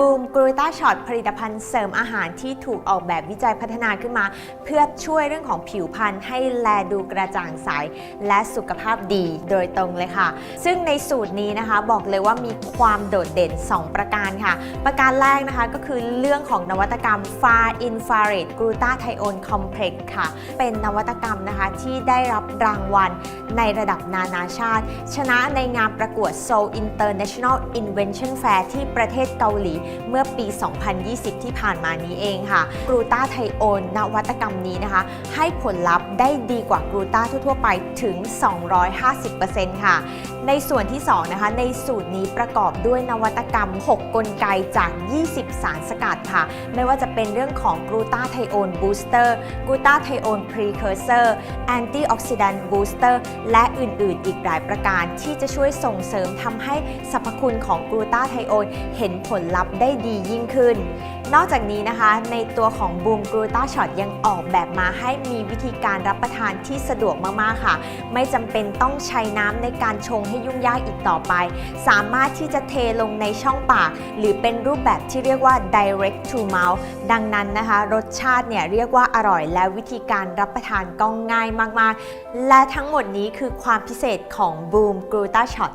บูมกรูต้าช็อตผลิตภัณฑ์เสริมอาหารที่ถูกออกแบบวิจัยพัฒนาขึ้นมา เพื่อช่วยเรื่องของผิวพรรณให้แลดูกระจ่างใส และสุขภาพดีโดยตรงเลยค่ะ ซึ่งในสูตรนี้นะคะบอกเลยว่ามีความโดดเด่น 2 ประการค่ะ ประการแรกนะคะก็คือเรื่องของนวัตกรรม Far Infrared g l u t a t h i o n Complex ค่ะ เป็นนวัตกรรมนะคะที่ได้รับรางวัลในระดับนานาชาติ ชนะในงานประกวด Seoul International Invention Fair ที่ประเทศเกาหลีเมื่อปี 2020 ที่ผ่านมานี้เองค่ะกรูตาไทโอนนวัตกรรมนี้นะคะ ให้ผลลัพธ์ได้ดีกว่ากรูตาทั่วๆไปถึง 250%ค่ะ ในส่วนที่2นะคะในสูตรนี้ประกอบด้วยนวัตกรรม 6 กลไกจาก 20 สารสกัดค่ะ ไม่ว่าจะเป็นเรื่องของกรูตาไทโอนบูสเตอร์กรูตาไทโอนพรีเคอร์เซอร์แอนตี้ออกซิแดนต์บูสเตอร์และอื่นๆ อีกหลายประการที่จะช่วยส่งเสริมทำให้สรรพคุณของกรูตาไทโอนเห็นผลลัพธ์ได้ดียิ่งขึ้น นอกจากนี้นะคะในตัวของบูมกรูตาช็อตยังออกแบบมาให้มีวิธีการรับประทานที่สะดวกมาก ๆ ค่ะ ไม่จำเป็นต้องใช้น้ำในการชงให้ยุ่งยากอีกต่อไป สามารถที่จะเทลงในช่องปาก หรือเป็นรูปแบบที่เรียกว่า direct to mouth ดังนั้นนะคะ รสชาติเนี่ยเรียกว่าอร่อย และวิธีการรับประทานก็ง่ายมาก ๆ และทั้งหมดนี้คือความพิเศษของบูมกรูตาช็อต